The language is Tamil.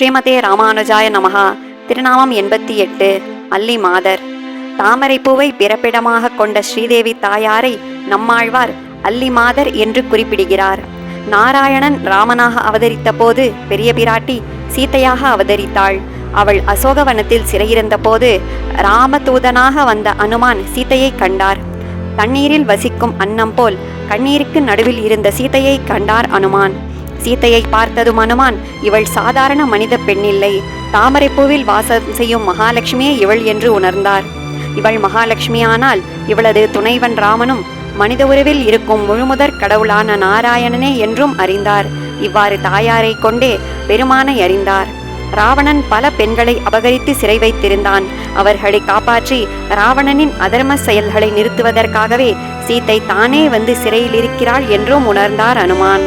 ஸ்ரீமதே ராமானுஜாய நமகா திருநாமம் எண்பத்தி எட்டு அல்லி மாதர். தாமரைப்பூவை பிறப்பிடமாக கொண்ட ஸ்ரீதேவி தாயாரை நம்மாழ்வார் அல்லி மாதர் என்று குறிப்பிடுகிறார். நாராயணன் ராமனாக அவதரித்த போது பெரிய பிராட்டி சீதையாக அவதரித்தாள். அவள் அசோகவனத்தில் சிறையிருந்த போது ராமதூதனாக வந்த அனுமான் சீத்தையை கண்டார். தண்ணீரில் வசிக்கும் அன்னம் போல் கண்ணீருக்கு நடுவில் இருந்த சீத்தையை கண்டார் அனுமான். சீத்தையை பார்த்ததும் அனுமான் இவள் சாதாரண மனித பெண்ணில்லை. தாமரைப்பூவில் வாசம் செய்யும் மகாலட்சுமியே இவள் என்று உணர்ந்தார். இவள் மகாலட்சுமியானால் இவளது துணைவன் ராமனும் மனித உருவில் இருக்கும் முழுமுதற் கடவுளான நாராயணனே என்றும் அறிந்தார். இவ்வாறு தாயாரை கொண்டே பெருமானை அறிந்தார். ராவணன் பல பெண்களை அபகரித்து சிறை வைத்திருந்தான். அவர்களை காப்பாற்றி ராவணனின் அதர்ம செயல்களை நிறுத்துவதற்காகவே சீத்தை தானே வந்து சிறையில் இருக்கிறாள் என்றும் உணர்ந்தார் அனுமான்.